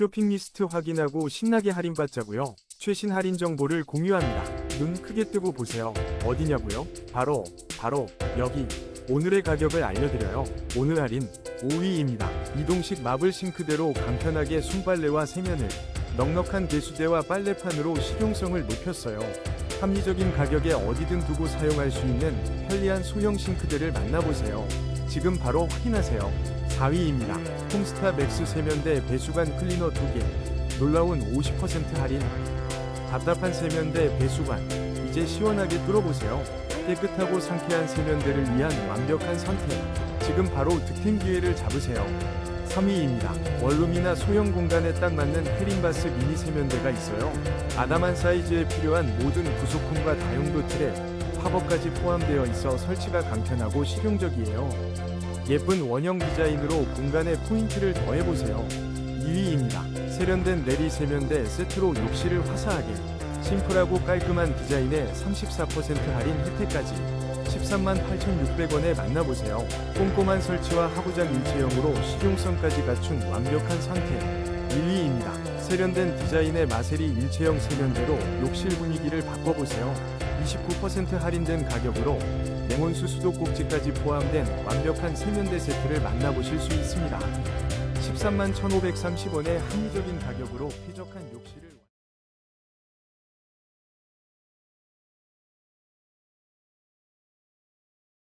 쇼핑 리스트 확인하고 신나게 할인받자고요. 최신 할인 정보를 공유합니다. 눈 크게 뜨고 보세요. 어디냐고요? 바로 바로 여기. 오늘의 가격을 알려드려요. 오늘 할인 5위입니다. 이동식 마블 싱크대로 간편하게 손빨래와 세면을 넉넉한 배수대와 빨래판으로 실용성을 높였어요. 합리적인 가격에 어디든 두고 사용할 수 있는 편리한 소형 싱크대를 만나보세요. 지금 바로 확인하세요. 4위입니다. 홈스타 맥스 세면대 배수관 클리너 2개. 놀라운 50% 할인. 답답한 세면대 배수관. 이제 시원하게 뚫어보세요. 깨끗하고 상쾌한 세면대를 위한 완벽한 선택. 지금 바로 득템 기회를 잡으세요. 3위입니다. 원룸이나 소형 공간에 딱 맞는 헤링바스 미니 세면대가 있어요. 아담한 사이즈에 필요한 모든 구속품과 다용도 틀에 팝업까지 포함되어 있어 설치가 간편하고 실용적이에요. 예쁜 원형 디자인으로 공간에 포인트를 더해보세요. 2위입니다. 세련된 내리 세면대 세트로 욕실을 화사하게 심플하고 깔끔한 디자인에 34% 할인 혜택까지 13만 8,600원에 만나보세요. 꼼꼼한 설치와 하부장 일체형으로 실용성까지 갖춘 완벽한 선택. 1위입니다. 세련된 디자인의 마세리 일체형 세면대로 욕실 분위기를 바꿔보세요. 29% 할인된 가격으로 냉온수 수도꼭지까지 포함된 완벽한 세면대 세트를 만나보실 수 있습니다. 13만 1,530원의 합리적인 가격으로 쾌적한 욕실을